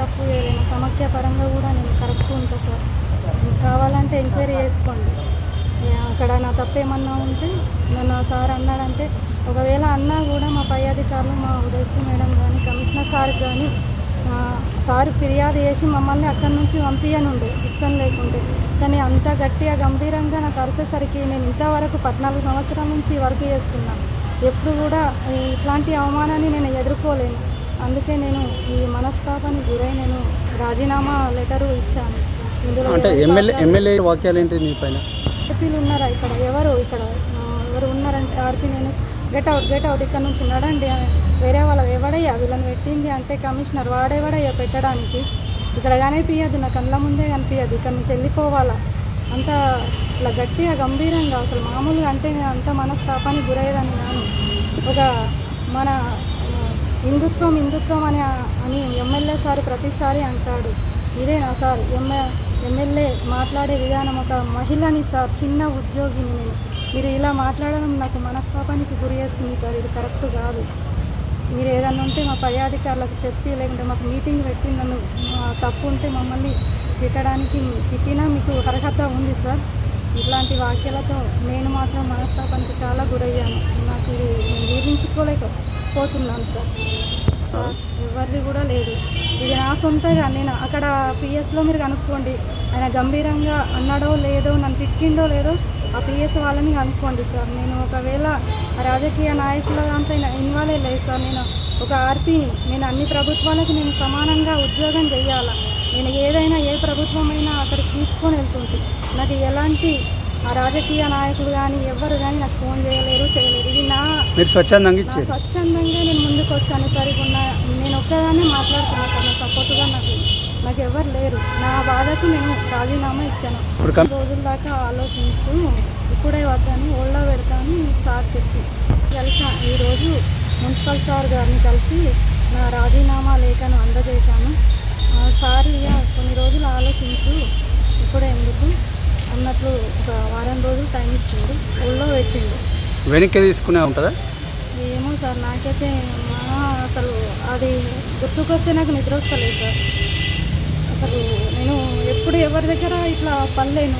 తప్పు ఏదైనా సమాఖ్య పరంగా కూడా నేను కరెక్ట్ ఉంటా సార్. కావాలంటే ఎంక్వైరీ చేసుకోండి. అక్కడ నా తప్పేమన్నా ఉంటే నన్ను సార్ అన్నాడంటే ఒకవేళ అన్నా కూడా మా పై అధికారులు మా ఉదయశ్రీ మేడం కానీ కమిషనర్ సార్ కానీ సార్ ఫిర్యాదు చేసి మమ్మల్ని అక్కడి నుంచి పంపించనుండే ఇష్టం లేకుంటే. కానీ అంత గట్టిగా గంభీరంగా నాకు అరిసేసరికి నేను ఇంతవరకు పద్నాలుగు సంవత్సరాల నుంచి వర్క్ చేస్తున్నాను ఎప్పుడు కూడా ఇట్లాంటి అవమానాన్ని నేను ఎదుర్కోలేను. అందుకే నేను ఈ మనస్తాపానికి గురై నేను రాజీనామా లెటరు ఇచ్చాను. ఇందులో అంటే ఎమ్మెల్యే ఎమ్మెల్యే వాక్యాలు ఏంటి మీ పైన? ఆర్పీలు ఉన్నారా ఇక్కడ? ఎవరు ఇక్కడ? ఎవరు ఉన్నారంటే ఆర్పీ నేను గెట్ అవుట్ గెట్ అవుట్ ఇక్కడ నుంచి నడండి వేరే వాళ్ళ ఎవడయ్యా? వీళ్ళని పెట్టింది అంటే కమిషనర్ వాడేవాడయ్యా పెట్టడానికి? ఇక్కడ కనిపించదు నా కళ్ళ ముందే కనిపించదు ఇక్కడ నుంచి వెళ్ళిపోవాలా? అంత ఇట్లా గట్టిగా గంభీరంగా అసలు మామూలుగా అంటే నేను అంత మనస్తాపానికి గురయ్యేదాన్ని నాను ఒక మన హిందుత్వం హిందుత్వం అని అని ఎమ్మెల్యే సార్ ప్రతిసారి అంటాడు. ఇదేనా సార్? ఎమ్మె ఎమ్మెల్యే మాట్లాడే విధానం ఒక మహిళని సార్ చిన్న ఉద్యోగిని నేను. మీరు ఇలా మాట్లాడడం నాకు మనస్తాపానికి గురి చేస్తుంది సార్. ఇది కరెక్ట్ కాదు. మీరు ఏదన్నా ఉంటే మా పై అధికారులకు చెప్పి లేకుంటే మాకు మీటింగ్ పెట్టి నన్ను తప్పు ఉంటే మమ్మల్ని తిట్టడానికి తిట్టినా మీకు అర్హత ఉంది సార్. ఇట్లాంటి వాక్యాలతో నేను మాత్రం మనస్తాపానికి చాలా గురయ్యాను. నాకు ఇది నేను పోతున్నాను సార్. ఎవరిది కూడా లేదు. ఇది నా సొంతగా నేను అక్కడ పిఎస్లో మీరు కనుక్కోండి. ఆయన గంభీరంగా అన్నాడో లేదో నన్ను తిట్టిండో లేదో ఆ పిఎస్ వాళ్ళని కనుక్కోండి సార్. నేను ఒకవేళ ఆ రాజకీయ నాయకుల దాంట్లో ఇన్వాల్వ్ లేదు సార్. నేను ఒక ఆర్పీని నేను అన్ని ప్రభుత్వాలకు నేను సమానంగా ఉద్యోగం చేయాలా నేను ఏదైనా ఏ ప్రభుత్వమైనా అక్కడికి తీసుకొని వెళ్తుంది నాకు ఎలాంటి ఆ రాజకీయ నాయకుడు కానీ ఎవరు కానీ నాకు ఫోన్ చేయలేరు చేయలేరు. ఇది నా మీరు స్వచ్ఛందంగా నా ఇచ్చారు స్వచ్ఛందంగా నేను ముందుకు వచ్చాను సార్. ఇప్పుడు నా నేను ఒక్కదాన్నే మాట్లాడుతున్నాను సార్. నా సపోర్ట్గా నాకు నాకు ఎవరు లేరు. నా బాధకు నేను రాజీనామా ఇచ్చాను. రోజుల దాకా ఆలోచించు. ఇప్పుడే వద్దని ఓళ్ళో పెడతాను సార్ చెప్పి కలిసా ఈరోజు మున్సిపల్ సార్ గారిని కలిసి నా రాజీనామా లేఖను అందజేశాను. ఆ, సార్ ఇక కొన్ని రోజులు ఆలోచించు. ఇప్పుడే ఎందుకు? అన్నట్లు ఒక వారం రోజులు టైం ఇచ్చిండు. ఒళ్ళో పెట్టిండు. వెనక్కి తీసుకునే ఉంటుందా? ఏమో సార్ నాకైతే మా అసలు అది గుర్తుకొస్తే నాకు నిద్ర వస్తలేదు సార్. అసలు నేను ఎప్పుడు ఎవరి దగ్గర ఇట్లా పనిలేను